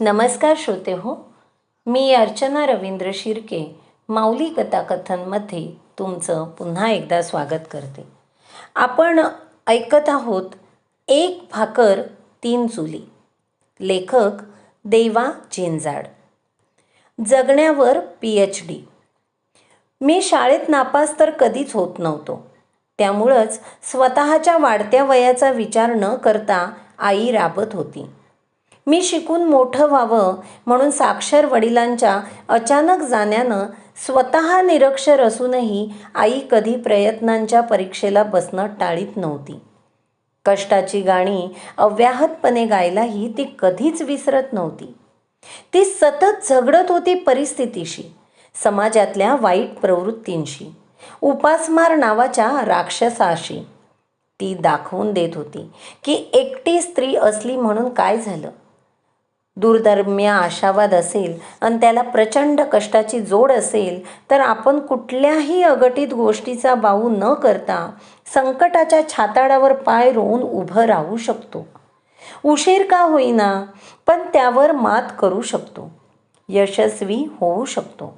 नमस्कार श्रोते हो मी अर्चना रवींद्र शिर्के माऊली कथाकथनमध्ये तुमचं पुन्हा एकदा स्वागत करते. आपण ऐकत आहोत एक भाकर तीन चुली. लेखक देवा झेंजाड जगण्यावर पी एच डी मी शाळेत नापास तर कधीच होत नव्हतो. त्यामुळंच स्वतःच्या वाढत्या वयाचा विचार न करता आई राबत होती. मी शिकून मोठं व्हावं म्हणून साक्षर वडिलांच्या अचानक जाण्यानं स्वतः निरक्षर असूनही आई कधी प्रयत्नांच्या परीक्षेला बसणं टाळीत नव्हती. कष्टाची गाणी अव्याहतपणे गायलाही ती कधीच विसरत नव्हती. ती सतत झगडत होती परिस्थितीशी समाजातल्या वाईट प्रवृत्तींशी उपासमार नावाच्या राक्षसाशी. ती दाखवून देत होती की एकटी स्त्री असली म्हणून काय झालं? दुर्धर्म्य आशावाद असेल आणि त्याला प्रचंड कष्टाची जोड असेल तर आपण कुठल्याही अघटित गोष्टीचा बाऊ न करता संकटाच्या छाताडावर पाय रोवून उभं राहू शकतो. उशीर का होईना पण त्यावर मात करू शकतो. यशस्वी होऊ शकतो.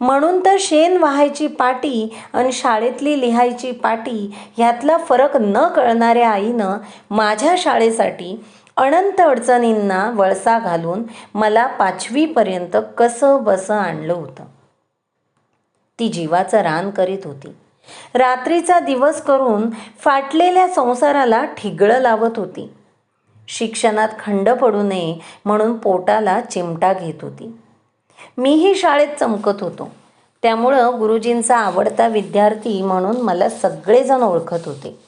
म्हणून तर शेण व्हायची पाटी आणि शाळेतली लिहायची पाटी ह्यातला फरक न कळणाऱ्या आईनं माझ्या शाळेसाठी अनंत अडचणींना वळसा घालून मला पाचवीपर्यंत कसं बसं आणलं होतं? ती जीवाचं रान करीत होती. रात्रीचा दिवस करून फाटलेल्या संसाराला ठिगळं लावत होती. शिक्षणात खंड पडू नये म्हणून पोटाला चिमटा घेत होती. मीही शाळेत चमकत होतो. त्यामुळं गुरुजींचा आवडता विद्यार्थी म्हणून मला सगळेजण ओळखत होते.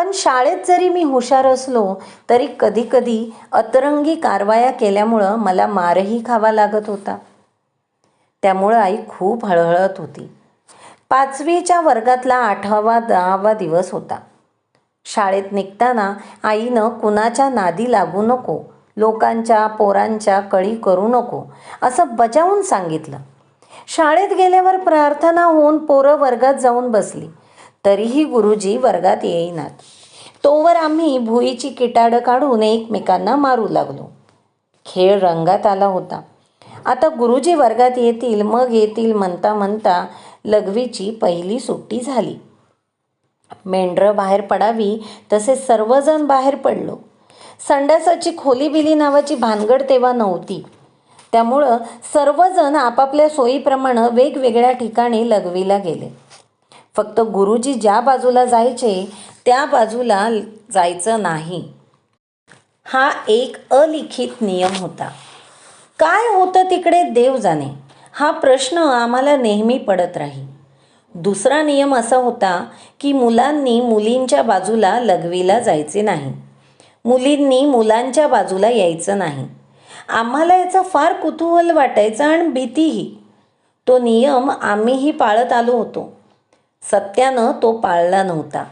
पण शाळेत जरी मी हुशार असलो तरी कधीकधी अतरंगी कारवाया केल्यामुळं मला मारही खावा लागत होता. त्यामुळं आई खूप हळहळत होती. पाचवीच्या वर्गातला आठवा दहावा दिवस होता. शाळेत निघताना आईनं कुणाच्या नादी लागू नको लोकांच्या पोरांच्या कळी करू नको असं बजावून सांगितलं. शाळेत गेल्यावर प्रार्थना होऊन पोरं वर्गात जाऊन बसली. तरीही गुरुजी वर्गात येईनात. तोवर आम्ही भुईची किटाडं काढून एकमेकांना मारू लागलो. खेळ रंगात आला होता. आता गुरुजी वर्गात येतील मग येतील म्हणता म्हणता लघवीची पहिली सुट्टी झाली. मेंढरं बाहेर पडावी तसे सर्वजण बाहेर पडलो. संडासाची खोली बिली नावाची भानगड तेव्हा नव्हती. त्यामुळं सर्वजण आपापल्या सोयीप्रमाणे वेगवेगळ्या ठिकाणी लघवीला गेले. फक्त गुरुजी ज्या बाजूला जायचे त्या बाजूला जायचं नाही. हा एक अलिखित नियम होता. काय होतं तिकडे देव जाणे? हा प्रश्न आम्हाला नेहमी पडत राही दुसरा नियम असा होता की मुलांनी मुलींच्या बाजूला लघवीला जायचे नाही. मुलींनी मुलांच्या बाजूला यायचं नाही. आम्हाला याचा फार कुतूहल वाटायचं आणि भीतीही. तो नियम आम्हीही पाळत आलो होतो. सत्यानं तो पाळला नव्हता.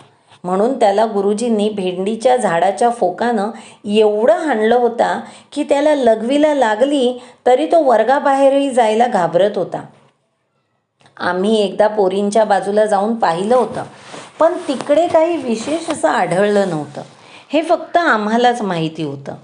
म्हणून त्याला गुरुजींनी भेंडीच्या झाडाच्या फोकानं एवढं हाणलं होता की त्याला लघवीला लागली तरी तो वर्गाबाहेरही जायला घाबरत होता. आम्ही एकदा पोरींच्या बाजूला जाऊन पाहिलं होतं पण तिकडे काही विशेष असं आढळलं नव्हतं. हे फक्त आम्हालाच माहिती होतं.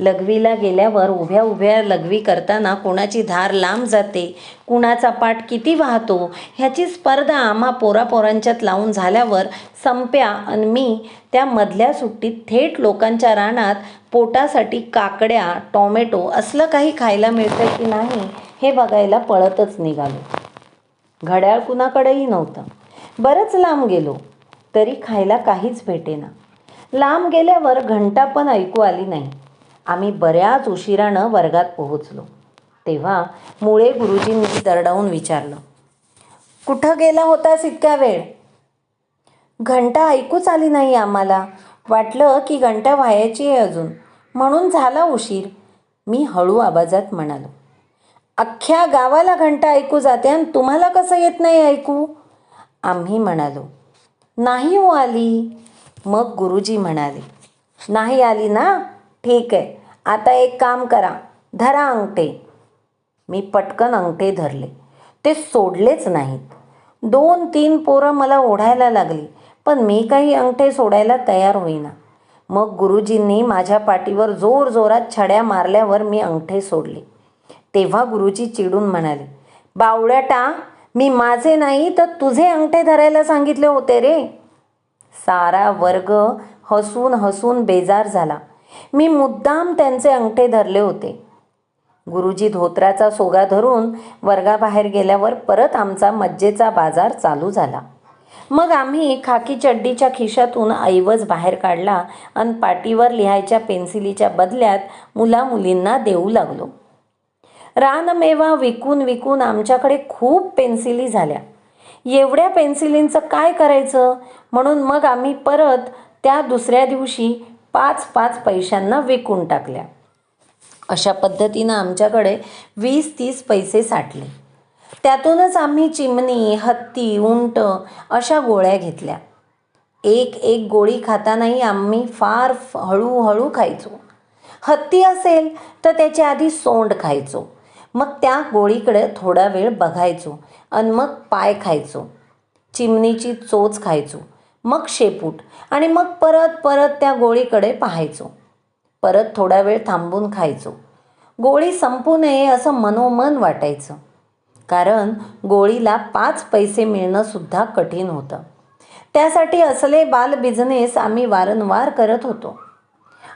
लघवीला गेल्यावर उभ्या उभ्या लघवी करताना कुणाची धार लांब जाते कुणाचा पाठ किती वाहतो ह्याची स्पर्धा आम्हा पोरापोरांच्यात लावून झाल्यावर संप्या आणि मी त्या मधल्या सुट्टीत थेट लोकांच्या रानात पोटासाठी काकड्या टॉमॅटो असलं काही खायला मिळतं की नाही हे बघायला पळतच निघालो. घड्याळ कुणाकडेही नव्हतं. बरंच लांब गेलो तरी खायला काहीच भेटेना. लांब गेल्यावर घंटा पण ऐकू आली नाही. आम्ही बऱ्याच उशिरानं वर्गात पोहोचलो. तेव्हा मुळे गुरुजींनी दरडावून विचारलं कुठं गेला होतास इतक्या वेळ? घंटा ऐकूच आली नाही आम्हाला. वाटलं की घंटा व्हायची आहे अजून. म्हणून झाला उशीर. मी हळू आवाजात म्हणालो अख्ख्या गावाला घंटा ऐकू जाते आणि तुम्हाला कसं येत नाही ऐकू? आम्ही म्हणालो नाही हो आली. मग गुरुजी म्हणाले नाही आली ना? ठीक आहे. आता एक काम करा धरा अंगठे. मी पटकन अंगठे धरले. ते सोडलेच नाहीत. दोन तीन पोरं मला ओढायला लागली पण मी काही अंगठे सोडायला तयार होईना. मग गुरुजींनी माझ्या पाठीवर जोर जोरात छड्या मारल्यावर मी अंगठे सोडले. तेव्हा गुरुजी चिडून म्हणाले बावळ्याटा मी माझे नाही तर तुझे अंगठे धरायला सांगितले होते रे. सारा वर्ग हसून हसून बेजार झाला. मी मुद्दाम त्यांचे अंगठे धरले होते. गुरुजी धोत्राचा सोगा धरून वर्गाबाहेर गेल्यावर परत आमचा मज्जेचा बाजार चालू झाला. मग आम्ही खाकी चड्डीच्या खिशातून ऐवज बाहेर काढला आणि पाटीवर लिहायच्या पेन्सिलीच्या बदल्यात मुला मुलींना देऊ लागलो. रानमेवा विकून विकून आमच्याकडे खूप पेन्सिली झाल्या. एवढ्या पेन्सिलींचं काय करायचं? म्हणून मग आम्ही परत त्या दुसऱ्या दिवशी पाच पाच पैशांना विकून टाकल्या. अशा पद्धतीनं आमच्याकडे वीस तीस पैसे साठले. त्यातूनच आम्ही चिमणी हत्ती उंट अशा गोळ्या घेतल्या. एक एक गोळी खातानाही आम्ही फार हळूहळू खायचो. हत्ती असेल तर त्याच्या आधी सोंड खायचो. मग त्या गोळीकडे थोडा वेळ बघायचो आणि मग पाय खायचो. चिमणीची चोच खायचो. मग शेपूट. आणि मग परत परत त्या गोळीकडे पाहायचो. परत थोडा वेळ थांबून खायचो. गोळी संपू नये असं मनोमन वाटायचं. कारण गोळीला पाच पैसे मिळणं सुद्धा कठीण होतं. त्यासाठी असले बाल बिझनेस आम्ही वारंवार करत होतो.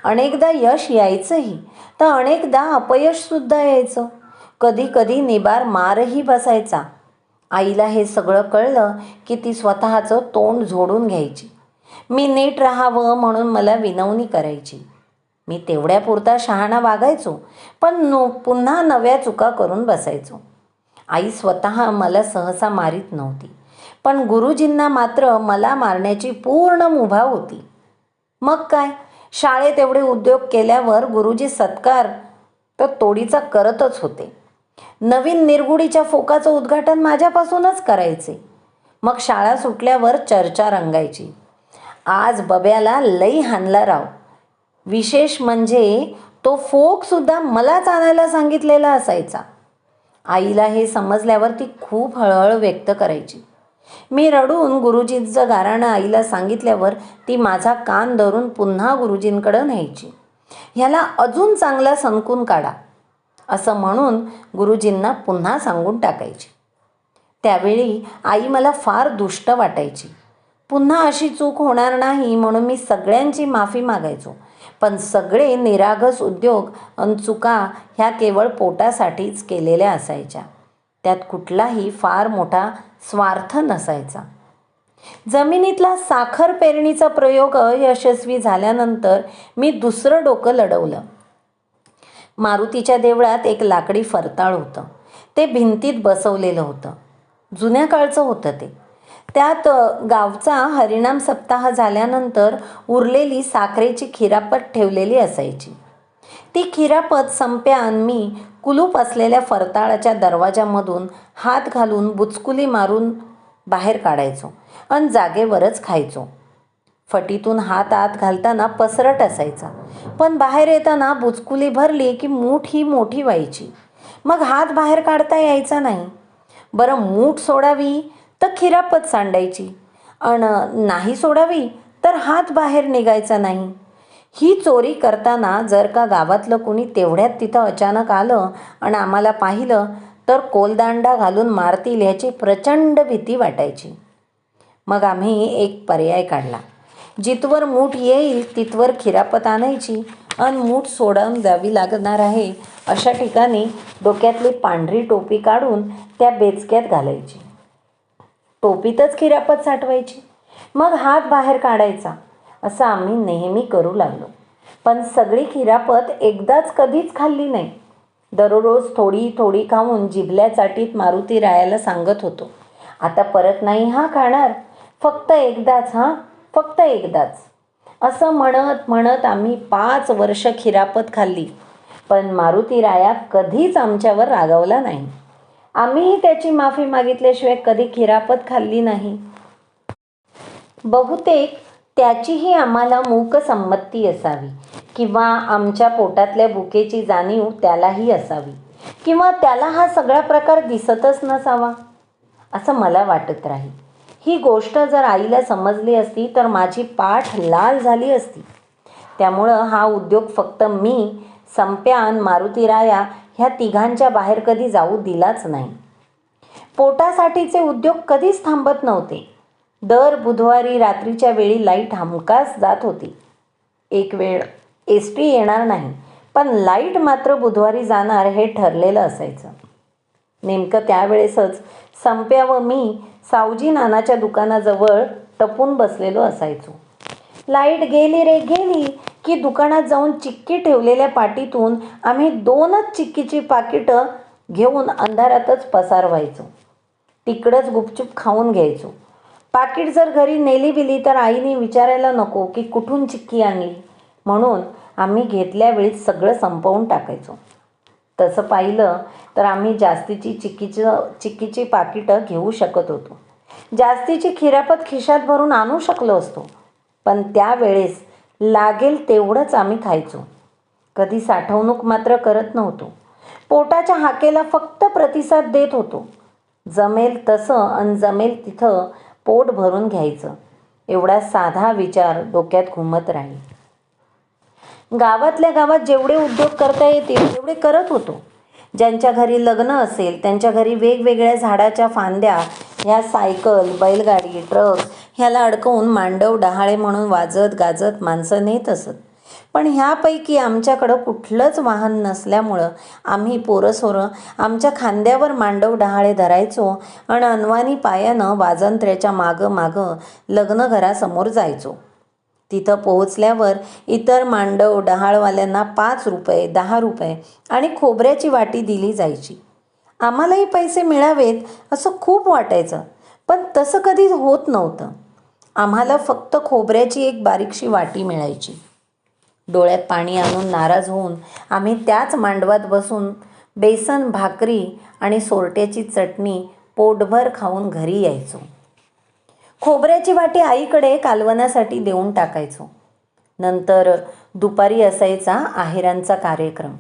अनेकदा यश यायचंही तर अनेकदा अपयशसुद्धा यायचं. कधी कधी निबार मारही बसायचा. आईला हे सगळं कळलं की ती स्वतःचं तोंड झोडून घ्यायची. मी नीट राहावं म्हणून मला विनवणी करायची. मी तेवढ्यापुरता शहाणा वागायचो पण नो पुन्हा नव्या चुका करून बसायचो. आई स्वतः मला सहसा मारीत नव्हती पण गुरुजींना मात्र मला मारण्याची पूर्ण मुभा होती. मग काय? शाळेत एवढे उद्योग केल्यावर गुरुजी सत्कार तर तोडीचा करतच होते. नवीन निरगुडीच्या फोकाचं उद्घाटन माझ्यापासूनच करायचे. मग शाळा सुटल्यावर चर्चा रंगायची. आज बब्याला लई हाणला राव. विशेष म्हणजे तो फोकसुद्धा मलाच आणायला सांगितलेला असायचा. आईला हे समजल्यावर ती खूप हळहळ व्यक्त करायची. मी रडून गुरुजींचं गाराणं आईला सांगितल्यावर ती माझा कान धरून पुन्हा गुरुजींकडं न्यायची. ह्याला अजून चांगला सनकून काढा. असं म्हणून गुरुजींना पुन्हा सांगून टाकायची. त्यावेळी आई मला फार दुष्ट वाटायची. पुन्हा अशी चूक होणार नाही म्हणून मी सगळ्यांची माफी मागायचो. पण सगळे निरागस उद्योग अन चुका ह्या केवळ पोटासाठीच केलेल्या असायच्या. त्यात कुठलाही फार मोठा स्वार्थ नसायचा. जमिनीतला साखर पेरणीचा प्रयोग अयशस्वी झाल्यानंतर मी दुसरं डोकं लढवलं. मारुतीच्या देवळात एक लाकडी फरताळ होतं. ते भिंतीत बसवलेलं होतं. जुन्या काळचं होतं ते. त्यात गावचा हरिणाम सप्ताह झाल्यानंतर उरलेली साखरेची खिरापत ठेवलेली असायची. ती खिरापत संप्यान मी कुलूप असलेल्या फरताळाच्या दरवाजामधून हात घालून बुचकुली मारून बाहेर काढायचो आणि जागेवरच खायचो. फटीतून हात आत घालताना पसरट असायचा. पण बाहेर येताना बुचकुली भरली की मूठ ही मोठी व्हायची. मग हात बाहेर काढता यायचा नाही. बरं मूठ सोडावी तर खिरापत सांडायची. अन नाही सोडावी तर हात बाहेर निघायचा नाही. ही चोरी करताना जर का गावातलं कुणी तेवढ्यात तिथं अचानक आलं आणि आम्हाला पाहिलं तर कोलदांडा घालून मारतील ह्याची प्रचंड भीती वाटायची. मग आम्ही एक पर्याय काढला. जिथवर मूठ येईल तिथवर खिरापत आणायची आणि मूठ सोडवून द्यावी लागणार आहे. अशा ठिकाणी डोक्यातली पांढरी टोपी काढून त्या बेचक्यात घालायची. टोपीतच खिरापत साठवायची. मग हात बाहेर काढायचा. असं आम्ही नेहमी करू लागलो. पण सगळी खिरापत एकदाच कधीच खाल्ली नाही. दररोज थोडी थोडी खाऊन जिभल्या चाटीत मारुती रायाला सांगत होतो आता परत नाही हा खाणार. फक्त एकदाच हां. फक्त एकदाच. असं म्हणत म्हणत आम्ही पाच वर्ष खिरापत खाल्ली. पण मारुती राया कधीच आमच्यावर रागावला नाही. आम्हीही त्याची माफी मागितल्याशिवाय कधी खिरापत खाल्ली नाही. बहुतेक त्याचीही आम्हाला मूक संमती असावी किंवा आमच्या पोटातल्या बुकेची जाणीव त्यालाही असावी किंवा त्याला हा सगळा प्रकार दिसतच नसावा असं मला वाटत राहील. ही गोष्ट जर आईला समजली असती तर माझी पाठ लाल झाली असती. त्यामुळं हा उद्योग फक्त मी संप्यान मारुतीराया ह्या तिघांच्या बाहेर कधी जाऊ दिलाच नाही. पोटासाठीचे उद्योग कधीच थांबत नव्हते. दर बुधवारी रात्रीच्या वेळी लाइट हमखास जात होती. एक वेळ एस टी येणार नाही पण लाइट मात्र बुधवारी जाणार हे ठरलेलं असायचं. नेमकं त्यावेळेसच संप्या व मी सावजी नानाच्या दुकानाजवळ टपून बसलेलो असायचो. लाइट गेली रे गेली की दुकानात जाऊन चिक्की ठेवलेल्या पाटीतून आम्ही दोनच चिक्कीची पाकिटं घेऊन अंधारातच पसार व्हायचो तिकडंच गुपचूप खाऊन घ्यायचो. पाकिट जर घरी नेली बिली तर आईने विचारायला नको की कुठून चिक्की आणली? म्हणून आम्ही घेतल्या वेळीच सगळं संपवून टाकायचो. तसं पाहिलं तर आम्ही जास्तीची चिक्कीचं चिक्कीची पाकिटं घेऊ शकत होतो. जास्तीची खिरापत खिशात भरून आणू शकलो असतो. पण त्यावेळेस लागेल तेवढंच आम्ही खायचो. कधी साठवणूक मात्र करत नव्हतो. पोटाच्या हाकेला फक्त प्रतिसाद देत होतो. जमेल तसं आणि जमेल तिथं पोट भरून घ्यायचं. एवढा साधा विचार डोक्यात घुमत राहील. गावातल्या गावात जेवढे उद्योग करता येतील तेवढे करत होतो. ज्यांच्या घरी लग्न असेल त्यांच्या घरी वेगवेगळ्या झाडाच्या फांद्या ह्या सायकल बैलगाडी ट्रक ह्याला अडकवून मांडव डहाळे म्हणून वाजत गाजत माणसं नेत असत. पण ह्यापैकी आमच्याकडं कुठलंच वाहन नसल्यामुळं आम्ही पोरंसोरं आमच्या खांद्यावर मांडव डहाळे धरायचो आणि अनवानी पायानं वाजंत्र्याच्या मागं मागं लग्नघरासमोर जायचो. तिथं पोहोचल्यावर इतर मांडव डहाळवाल्यांना पाच रुपये दहा रुपये आणि खोबऱ्याची वाटी दिली जायची. आम्हालाही पैसे मिळावेत असं खूप वाटायचं पण तसं कधीच होत नव्हतं. आम्हाला फक्त खोबऱ्याची एक बारीकशी वाटी मिळायची. डोळ्यात पाणी आणून नाराज होऊन आम्ही त्याच मांडवात बसून बेसन भाकरी आणि सोरट्याची चटणी पोटभर खाऊन घरी यायचो. खोबऱ्याची वाटी आईकडे कालवण्यासाठी देऊन टाकायचो. नंतर दुपारी असायचा आहेरांचा कार्यक्रम.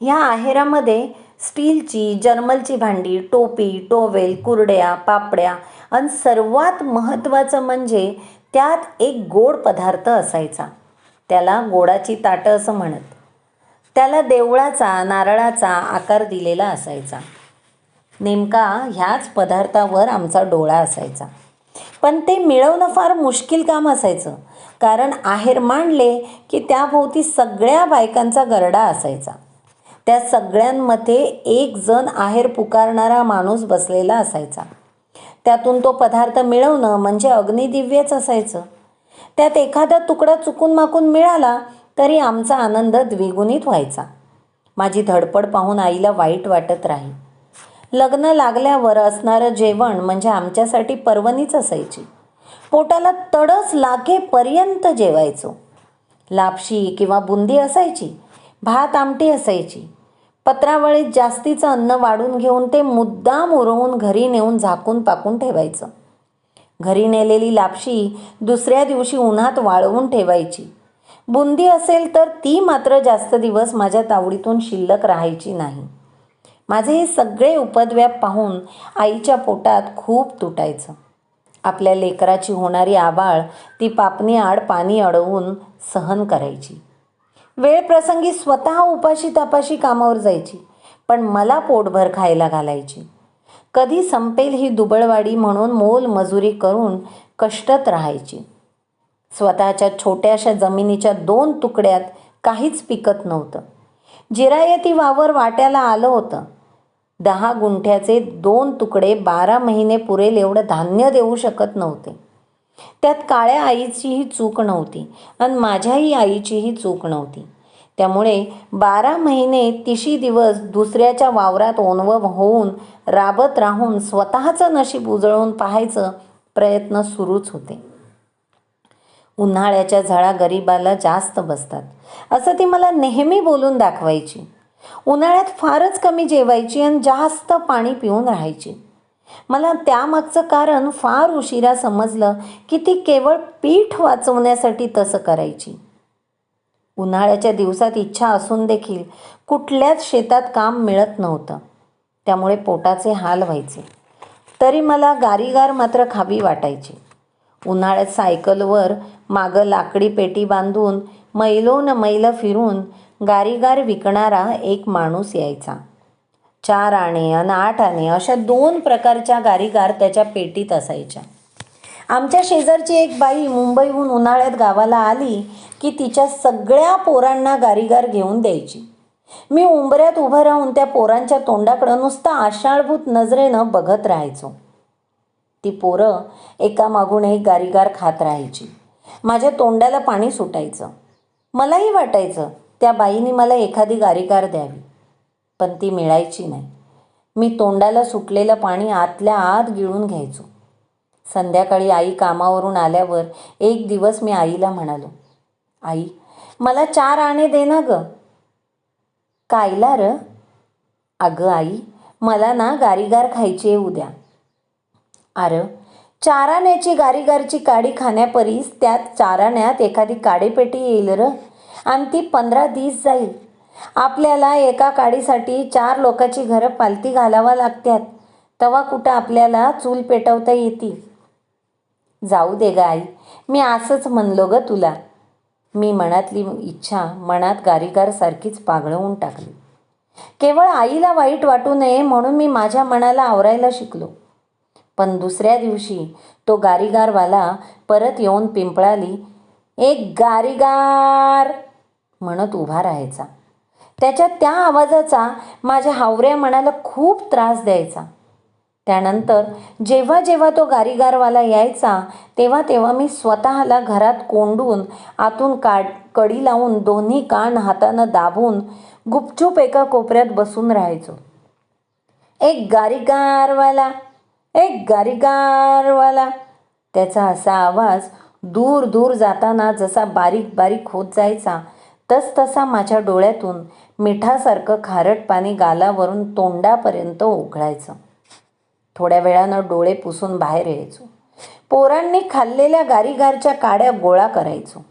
ह्या आहेरामध्ये स्टीलची जर्मलची भांडी टोपी टोवेल कुरड्या पापड्या आणि सर्वात महत्त्वाचं म्हणजे त्यात एक गोड पदार्थ असायचा. त्याला गोडाची ताटं असं म्हणत. त्याला देवळाचा नारळाचा आकार दिलेला असायचा. नेमका ह्याच पदार्थावर आमचा डोळा असायचा. पण ते मिळवणं फार मुश्किल काम असायचं. कारण आहेर मांडले की त्याभोवती सगळ्या बायकांचा गरडा असायचा. त्या सगळ्यांमध्ये एक जण आहेर पुकारणारा माणूस बसलेला असायचा. त्यातून तो पदार्थ मिळवणं म्हणजे अग्निदिव्यच असायचं. त्यात एखादा तुकडा चुकून माकून मिळाला तरी आमचा आनंद द्विगुणित व्हायचा. माझी धडपड पाहून आईला वाईट वाटत राही. लग्न लागल्यावर असणारं जेवण म्हणजे आमच्यासाठी पर्वणीच असायची. पोटाला तडस लागेपर्यंत जेवायचो. लापशी किंवा बुंदी असायची भात आमटी असायची. पत्रावळीत जास्तीचं अन्न वाढून घेऊन ते मुद्दाम उरवून घरी नेऊन झाकून पाकून ठेवायचं. घरी नेलेली लापशी दुसऱ्या दिवशी उन्हात वाळवून ठेवायची. बुंदी असेल तर ती मात्र जास्त दिवस माझ्या तावडीतून शिल्लक राहायची नाही. माझे हे सगळे उपद्व्याप पाहून आईच्या पोटात खूप तुटायचं. आपल्या लेकराची होणारी आबाळ ती पापणी आड पाणी अडवून सहन करायची. वेळ प्रसंगी स्वतः उपाशी तपाशी कामावर जायची पण मला पोटभर खायला घालायची. कधी संपेल ही दुबळवाडी म्हणून मोल मजुरी करून कष्टत राहायची. स्वतःच्या छोट्याशा जमिनीच्या दोन तुकड्यात काहीच पिकत नव्हतं. जिरायती वावर वाट्याला आलं होतं. दहा गुंठ्याचे दोन तुकडे बारा महिने पुरेल एवढं धान्य देऊ शकत नव्हते. त्यात काळ्या आईचीही चूक नव्हती आणि माझ्याही आईचीही चूक नव्हती. त्यामुळे बारा महिने तिशी दिवस दुसऱ्याच्या वावरात ओनवं होऊन राबत राहून स्वतःचं नशीब उजळून पाहायचं प्रयत्न सुरूच होते. उन्हाळ्याच्या झळा गरिबाला जास्त बसतात. असं ती मला नेहमी बोलून दाखवायची. उन्हाळ्यात फारच कमी जेवायची आणि जास्त पाणी पिऊन राहायची. मला त्यामागचं कारण फार उशिरा समजलं की ती केवळ पीठ वाचवण्यासाठी तसं करायची. उन्हाळ्याच्या दिवसात इच्छा असून देखील कुठल्याच शेतात काम मिळत नव्हतं. त्यामुळे पोटाचे हाल व्हायचे. तरी मला गारीगार मात्र खावी वाटायची. उन्हाळ्यात सायकलवर मागं लाकडी पेटी बांधून मैलोन मैल फिरून गारीगार विकणारा एक माणूस यायचा. चार आणे आणि आठ आणे अशा दोन प्रकारच्या गारीगार त्याच्या पेटीत असायच्या. आमच्या शेजारची एक बाई मुंबईहून उन्हाळ्यात गावाला आली की तिच्या सगळ्या पोरांना गारीगार घेऊन द्यायची. मी उंबऱ्यात उभं राहून त्या पोरांच्या तोंडाकडं नुसतं आषाढभूत नजरेनं बघत राहायचो. ती पोरं एकामागून एक गारीगार खात राहायची. माझ्या तोंडाला पाणी सुटायचं. मलाही वाटायचं त्या बाईने मला एखादी गारीगार द्यावी पण ती मिळायची नाही. मी तोंडाला सुटलेलं पाणी आतल्या आत गिळून घ्यायचो. संध्याकाळी आई कामावरून आल्यावर एक दिवस मी आईला म्हणालो आई मला चार आणे दे ना ग. कायला र? अगं आई मला ना गारीगार खायची आहे उद्या. अरं चाराण्याची गारीगारची काडी खाण्यापरीस त्यात चाराण्यात एखादी काडीपेटी येईल र. आणि ती पंधरा दिस जाईल. आपल्याला एका काडीसाठी चार लोकांची घरं पालती घालावा लागतात तवा कुठं आपल्याला चूल पेटवता येते? जाऊ दे ग आई मी असंच म्हणलो ग तुला. मी मनातली इच्छा मनात गारीगारसारखीच पागळवून टाकली. केवळ आईला वाईट वाटू नये म्हणून मी माझ्या मनाला आवरायला शिकलो. पण दुसऱ्या दिवशी तो गारीगारवाला परत येऊन पिंपळाली एक गारीगार! म्हणत उभा राहायचा. त्याच्या त्या आवाजाचा माझ्या हावऱ्या मनाला खूप त्रास द्यायचा. त्यानंतर जेव्हा जेव्हा तो गारीगारवाला यायचा तेव्हा तेव्हा मी स्वतःला घरात कोंडून आतून काड कडी लावून दोन्ही कान हातानं दाबून गुपचूप एका कोपऱ्यात बसून राहायचो. एक गारीगारवाला! एक गारीगारवाला. त्याचा असा आवाज दूर दूर जाताना जसा बारीक बारीक होत जायचा तस तसा माझ्या डोळ्यातून मिठासारखं खारट पाणी गालावरून तोंडापर्यंत उघडायचं. थोड्या वेळानं डोळे पुसून बाहेर यायचो. पोरांनी खाल्लेल्या गारीगारच्या काड्या गोळा करायचो.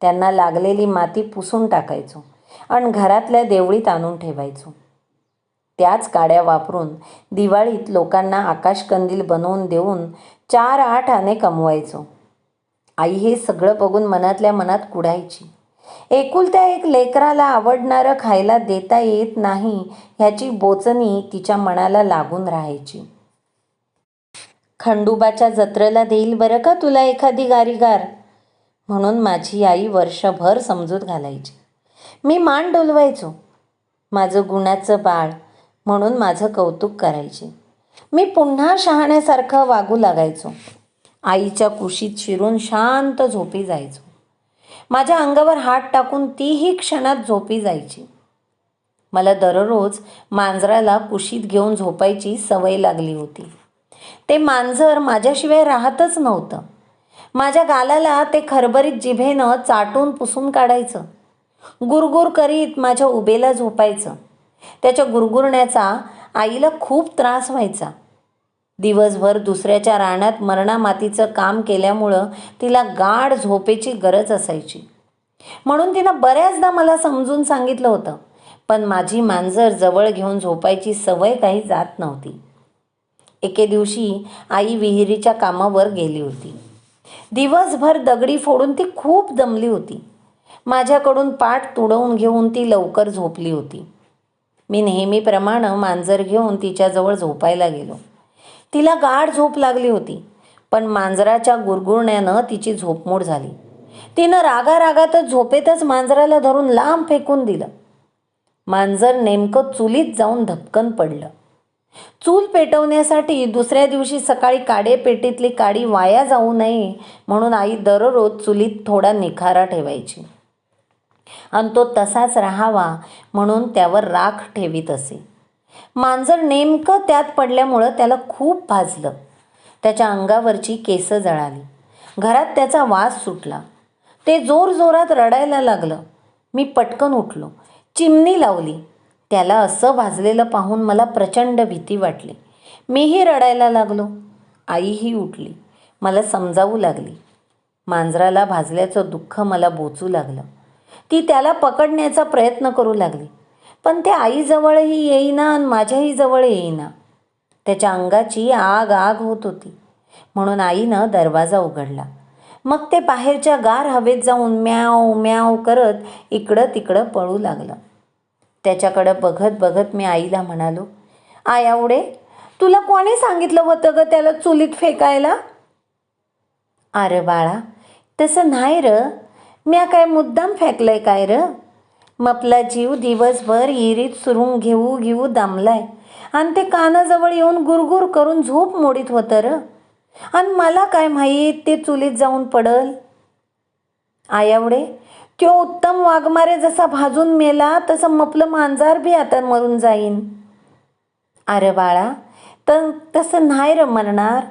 त्यांना लागलेली माती पुसून टाकायचो आणि घरातल्या देवळीत आणून ठेवायचो. त्याच काड्या वापरून दिवाळीत लोकांना आकाशकंदील बनवून देऊन चार आठ आणे कमवायचो. आई हे सगळं बघून मनातल्या मनात कुडायची. एकुलत्या एक लेकराला आवडणारं खायला देता येत नाही ह्याची बोचणी तिच्या मनाला लागून राहायची. खंडुबाच्या जत्रेला देईल बरं का तुला एखादी गारीगार? म्हणून माझी आई वर्षभर समजूत घालायची. मी मान डोलवायचो. माझं गुणाचं बाळ म्हणून माझं कौतुक करायचे. मी पुन्हा शहाण्यासारखं वागू लागायचो. आईच्या कुशीत शिरून शांत झोपी जायचो. माझ्या अंगावर हात टाकून तीही क्षणात झोपी जायची. मला दररोज मांजराला कुशीत घेऊन झोपायची सवय लागली होती. ते मांजर माझ्याशिवाय राहतच नव्हतं. माझ्या गालाला ते खरबरीत जिभेनं चाटून पुसून काढायचं. गुरगुर करीत माझ्या उबेला झोपायचं. त्याच्या गुरगुरण्याचा आईला खूप त्रास व्हायचा. दिवसभर दुसऱ्याच्या रानात मरणामातीचं काम केल्यामुळं तिला गाढ झोपेची गरज असायची. म्हणून तिनं बऱ्याचदा मला समजून सांगितलं होतं पण माझी मांजर जवळ घेऊन झोपायची सवय काही जात नव्हती. एके दिवशी आई विहिरीच्या कामावर गेली होती. दिवसभर दगडी फोडून ती खूप दमली होती. माझ्याकडून पाठ तुडवून घेऊन ती लवकर झोपली होती. मी नेहमीप्रमाणे मांजर घेऊन तिच्याजवळ झोपायला गेलो. तिला गाढ झोप लागली होती पण मांजराच्या गुरगुरण्यानं तिची झोपमोड झाली. तिनं रागारागातच झोपेतच मांजराला धरून लांब फेकून दिलं. मांजर नेमकं चुलीत जाऊन धपकन पडलं. चूल पेटवण्यासाठी दुसऱ्या दिवशी सकाळी काडेपेटीतली काडी वाया जाऊ नये म्हणून आई दररोज चुलीत थोडा निखारा ठेवायची. आणि तो तसाच राहावा म्हणून त्यावर राख ठेवीत असे. मांजर नेमकं त्यात पडल्यामुळं त्याला खूप भाजलं. त्याच्या अंगावरची केसं जळाली. घरात त्याचा वास सुटला. ते जोर जोरात रडायला लागलं. मी पटकन उठलो. चिमणी लावली. त्याला असं भाजलेलं पाहून मला प्रचंड भीती वाटली. मीही रडायला लागलो. आईही उठली. मला समजावू लागली. मांजराला भाजल्याचं दुःख मला बोचू लागलं. ती त्याला पकडण्याचा प्रयत्न करू लागली. पण त्या आईजवळही येईना आणि माझ्याही जवळ येईना. त्याच्या अंगाची आग आग होत होती. म्हणून आईनं दरवाजा उघडला. मग ते बाहेरच्या गार हवेत जाऊन म्याव म्याव करत इकडं तिकडं पळू लागलं. त्याच्याकडं बघत बघत मी आईला म्हणालो आयावडे तुला कोणी सांगितलं होतं ग त्याला चुलीत फेकायला? अरे बाळा तसं नाही र. म्या काय मुद्दाम फेकलंय काय र? मपला जीव दिवसभर इरीत सुरून घेऊ घेऊ दमलाय. आणि ते कानाजवळ येऊन गुरगुर करून झोप मोडीत होतं र. आणि मला काय माहीत ते चुलीत जाऊन पडल? आयावडे त्यो उत्तम वाघमारे जसा भाजून मेला तसं मपलं मांजार बी आता मरून जाईन. अरे बाळा तर तसं नाही र मरणार.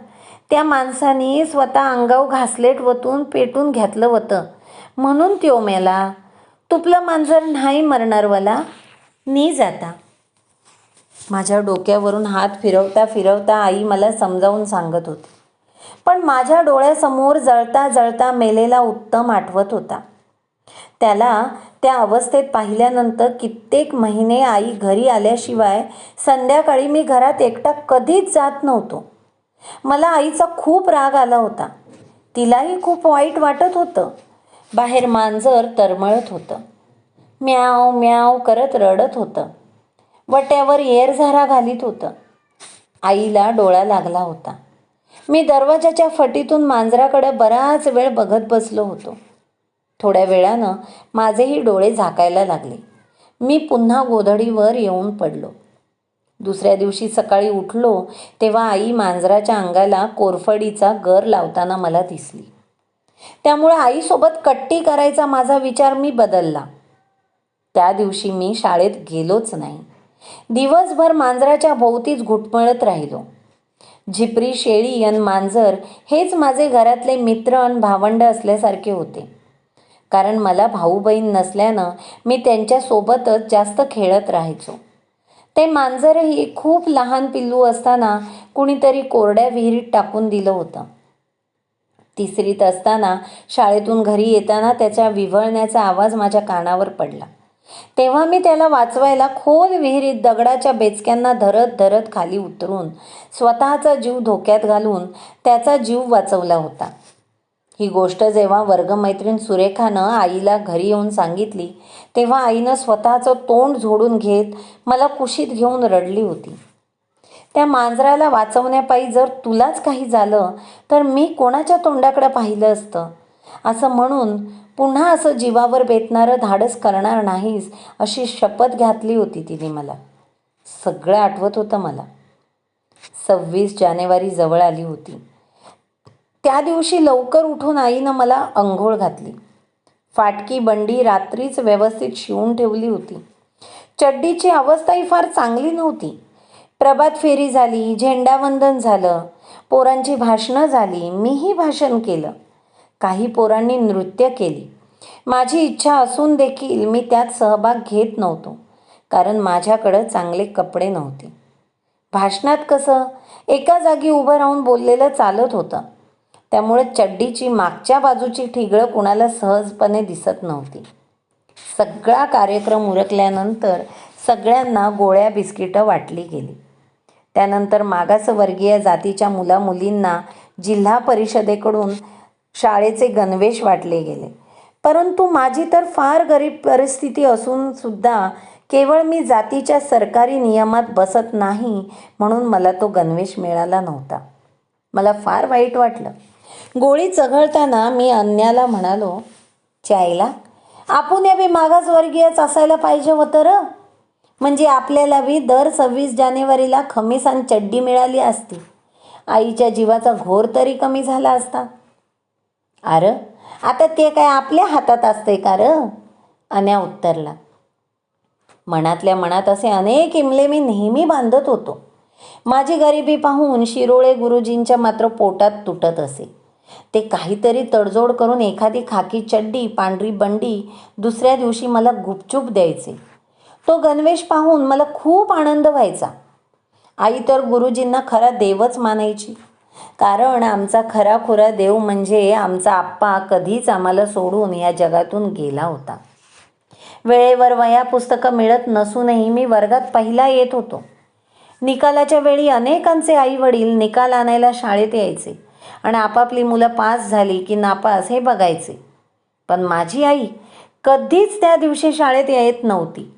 त्या माणसाने स्वतः अंगाव घासलेट वतून पेटून घेतलं होतं. म्हणून त्यो मेला. तुपलं मांजर नाही मरणारवाला नी जाता. माझ्या डोक्यावरून हात फिरवता फिरवता आई मला समजावून सांगत होती. पण माझ्या डोळ्यासमोर जळता जळता मेलेला उत्तम आठवत होता. त्याला त्या अवस्थेत पाहिल्यानंतर कित्येक महिने आई घरी आल्याशिवाय संध्याकाळी मी घरात एकटा कधीच जात नव्हतो. मला आईचा खूप राग आला होता. तिलाही खूप वाईट वाटत होतं. बाहेर मांजर तरमळत होतं. म्याव म्याव करत रडत होतं. वट्यावर येरझारा घालीत होतं. आईला डोळा लागला होता. मी दरवाजाच्या फटीतून मांजराकडे बराच वेळ बघत बसलो होतो. थोड्या वेळानं माझेही डोळे झाकायला लागले. मी पुन्हा गोधडीवर येऊन पडलो. दुसऱ्या दिवशी सकाळी उठलो तेव्हा आई मांजराच्या अंगाला कोरफडीचा गर लावताना मला दिसली. त्यामुळे आईसोबत कट्टी करायचा माझा विचार मी बदलला. त्या दिवशी मी शाळेत गेलोच नाही. दिवसभर मांजराच्या भोवतीच घुटमळत राहिलो. झिपरी शेळी अन मांजर हेच माझे घरातले मित्र अन भावंड असल्यासारखे होते. कारण मला भाऊ बहीण नसल्यानं मी त्यांच्यासोबतच जास्त खेळत राहायचो. ते मांजरही खूप लहान पिल्लू असताना कुणीतरी कोरड्या विहिरीत टाकून दिलं होतं. तिसरीत असताना शाळेतून घरी येताना त्याच्या विव्हळण्याचा आवाज माझ्या कानावर पडला. तेव्हा मी त्याला वाचवायला खोल विहिरीत दगडाच्या बेचक्यांना धरत धरत खाली उतरून स्वतःचा जीव धोक्यात घालून त्याचा जीव वाचवला होता. ही गोष्ट जेव्हा वर्गमैत्रीण सुरेखानं आईला घरी येऊन सांगितली तेव्हा आईनं स्वतःचं तोंड झोडून घेत मला कुशीत घेऊन रडली होती. त्या मांजराला वाचवण्यापायी जर तुलाच काही झालं तर मी कोणाच्या तोंडाकडे पाहिलं असतं? असं म्हणून पुन्हा असं जीवावर बेतणारं धाडस करणार नाहीस अशी शपथ घातली होती तिने मला. सगळं आठवत होतं मला. सव्वीस जानेवारी जवळ आली होती. त्या दिवशी लवकर उठून आईनं मला अंघोळ घातली. फाटकी बंडी रात्रीच व्यवस्थित शिवून ठेवली होती. चड्डीची अवस्थाही फार चांगली नव्हती. प्रभात फेरी झाली झेंडावंदन झालं पोरांची भाषणं झाली मीही भाषण केलं. काही पोरांनी नृत्य केली. माझी इच्छा असून देखील मी त्यात सहभाग घेत नव्हतो कारण माझ्याकडं चांगले कपडे नव्हते. भाषणात कसं एका जागी उभं राहून बोललेलं चालत होतं. त्यामुळे चड्डीची मागच्या बाजूची ठिगळं कुणाला सहजपणे दिसत नव्हती. सगळा कार्यक्रम उरकल्यानंतर सगळ्यांना गोळ्या बिस्किटं वाटली गेली. त्यानंतर मागासवर्गीय जातीच्या मुलामुलींना जिल्हा परिषदेकडून शाळेचे गणवेश वाटले गेले. परंतु माझी तर फार गरीब परिस्थिती असून सुद्धा केवळ मी जातीच्या सरकारी नियमात बसत नाही म्हणून मला तो गणवेश मिळाला नव्हता. मला फार वाईट वाटलं. गोळी चघळताना मी अन्याला म्हणालो चायला आपण बी मागासवर्गीयच असायला पाहिजे होतं र. म्हणजे आपल्याला बी दर सव्वीस जानेवारीला खमीस आणि चड्डी मिळाली असती. आईच्या जीवाचा घोर तरी कमी झाला असता. अरे आता ते काय आपल्या हातात असते का र? अन्या उत्तरला. मनातल्या मनात असे अनेक इमले मी नेहमी बांधत होतो. माझी गरिबी पाहून शिरोळे गुरुजींच्या मात्र पोटात तुटत असे. ते काहीतरी तडजोड करून एखादी खाकी चड्डी पांढरी बंडी दुसऱ्या दिवशी मला गुपचूप द्यायचे. तो गणवेश पाहून मला खूप आनंद व्हायचा. आई तर गुरुजींना खरा देवच मानायची. कारण आमचा खरा खुरा देव म्हणजे आमचा आप्पा कधीच आम्हाला सोडून या जगातून गेला होता. वेळेवर वया पुस्तकं मिळत नसूनही मी वर्गात पहिला येत होतो. निकालाच्या वेळी अनेकांचे आई वडील निकाल आणायला शाळेत यायचे. आणि आपापली मुलं पास झाली की नापास हे बघायचे. पण माझी आई कधीच त्या दिवशी शाळेत येत नव्हती.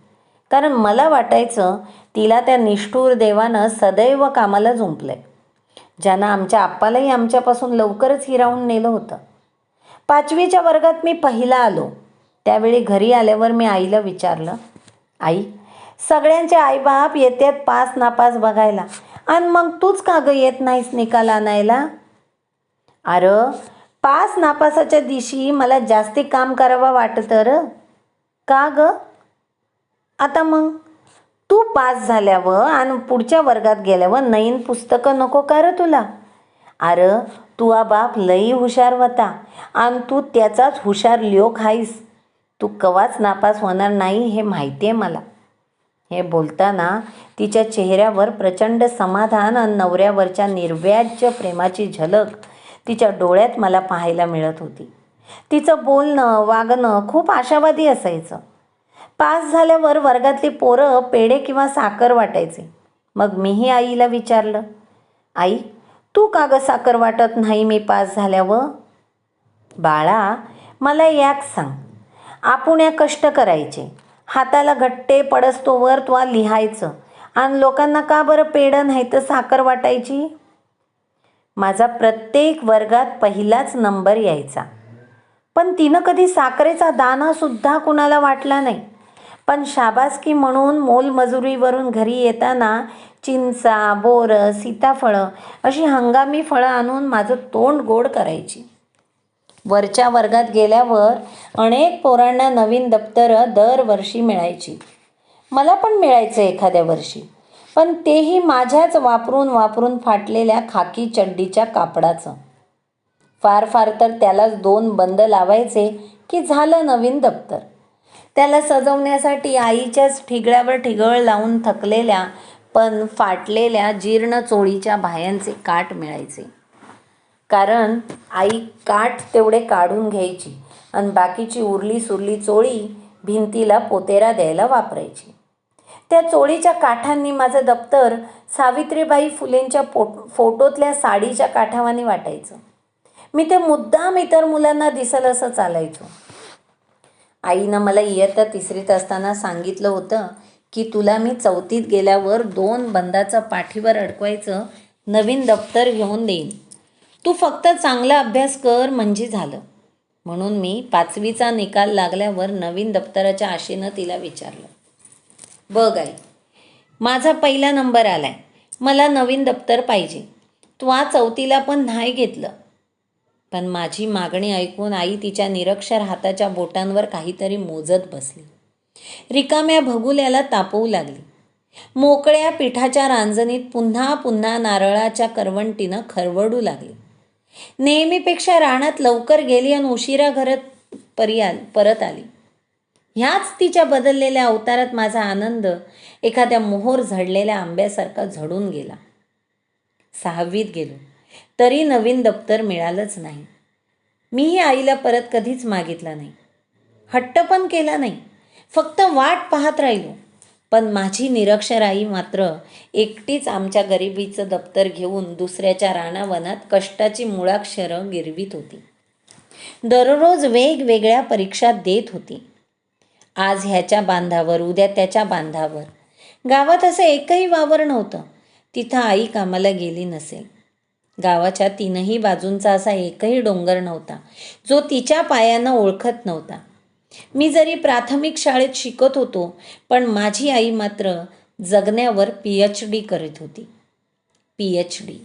कारण मला वाटायचं तिला त्या निष्ठूर देवानं सदैव कामाला जुंपलंय. ज्यानं आमच्या आप्पालाही आमच्यापासून लवकरच हिरावून नेलं होतं. पाचवीच्या वर्गात मी पहिला आलो. त्यावेळी घरी आल्यावर मी आईला विचारलं आई सगळ्यांचे आईबाप येतात पास नापास बघायला. आणि मग तूच का गं येत नाहीस निकाल आणायला? अरे पास नापासाच्या दिवशी मला जास्ती काम करावं वाटतं र. का ग? आता मग? तू पास झाल्यावर आणि पुढच्या वर्गात गेल्यावर नवीन पुस्तकं नको का र तुला? अरे तू आ बाप लई हुशार होता आणि तू त्याचाच हुशार लोक आहेस तू कवाच नापास होणार नाही हे माहिती आहे मला. हे बोलताना तिच्या चेहऱ्यावर प्रचंड समाधान आणि नवऱ्यावरच्या निर्व्याज्य प्रेमाची झलक तिच्या डोळ्यात मला पाहायला मिळत होती. तिचं बोलणं वागणं खूप आशावादी असायचं. पास झाल्यावर वर्गातली पोरं पेढे किंवा साखर वाटायचे. मग मीही आईला विचारलं आई तू का गं साखर वाटत नाही मी पास झाल्यावर? बाळा मला याक सांग. आपण या कष्ट करायचे. हाताला घट्टे पडस्तोवर तुला लिहायचं. आणि लोकांना का बरं पेढं नाही तर साखर वाटायची? माझा प्रत्येक वर्गात पहिलाच नंबर यायचा. पण तिनं कधी साखरेचा दानासुद्धा कुणाला वाटला नाही. पण शाबासकी म्हणून मोलमजुरीवरून घरी येताना चिंचा बोरं सीताफळं अशी हंगामी फळं आणून माझं तोंड गोड करायची. वरच्या वर्गात गेल्यावर अनेक पोरांना नवीन दप्तरं दरवर्षी मिळायची. मला पण मिळायचं एखाद्या वर्षी पण तेही माझ्याच वापरून वापरून फाटलेल्या खाकी चड्डीच्या कापडाचं. फार फार तर त्यालाच दोन बंद लावायचे की झालं नवीन दप्तर. त्याला सजवण्यासाठी आईच्याच ठिगळ्यावर ठिगळ लावून थकलेल्या पण फाटलेल्या जीर्ण चोळीच्या भायांचे काठ मिळायचे. कारण आई काठ तेवढे काढून घ्यायची आणि बाकीची उरली सुरली चोळी भिंतीला पोतेरा द्यायला वापरायची. त्या चोळीच्या काठांनी माझं दप्तर सावित्रीबाई फुलेंच्या पो फोटोतल्या साडीच्या काठावाने वाटायचं. मी ते मुद्दाम इतर मुलांना दिसल असं चालायचो. आईनं मला इयत्ता तिसरीत असताना सांगितलं होतं की तुला मी चौथीत गेल्यावर दोन बंदाचं पाठीवर अडकवायचं नवीन दप्तर घेऊन देईन. तू फक्त चांगला अभ्यास कर म्हणजे झालं. म्हणून मी पाचवीचा निकाल लागल्यावर नवीन दप्तराच्या आशेनं तिला विचारलं. बघ आई माझा पहिला नंबर आलाय. मला नवीन दप्तर पाहिजे. तू आज चौथीला पण नाही घेतलं. पण माझी मागणी ऐकून आई तिच्या निरक्षर हाताच्या बोटांवर काहीतरी मोजत बसली. रिकाम्या भगुल्याला तापवू लागली. मोकळ्या पिठाच्या रांजणीत पुन्हा पुन्हा नारळाच्या करवंटीनं खरवडू लागली. नेहमीपेक्षा रानात लवकर गेली आणि उशिरा घरात परी आल परत आली. ह्याच तिच्या बदललेल्या अवतारात माझा आनंद एखाद्या मोहोर झडलेल्या आंब्यासारखा झडून गेला. सहावीत गेलो. तरी नवीन दप्तर मिळालंच नाही. मीही आईला परत कधीच मागितला नाही. हट्ट पण केला नाही. फक्त वाट पाहत राहिलो. पण माझी निरक्षर आई मात्र एकटीच आमच्या गरिबीचं दप्तर घेऊन दुसऱ्याच्या रानावनात कष्टाची मुळाक्षरं गिरवीत होती. दररोज वेगवेगळ्या परीक्षा देत होती. आज ह्याच्या बांधावर उद्या त्याच्या बांधावर. गावात असं एकही वावर नव्हतं. तिथं आई कामाला गेली नसेल. गावाच्या तीनही बाजूंचा असा एकही डोंगर नव्हता जो तिच्या पायानं ओळखत नव्हता. मी जरी प्राथमिक शाळेत शिकत होतो पण माझी आई मात्र जगण्यावर पी एच डी करीत होती. P H D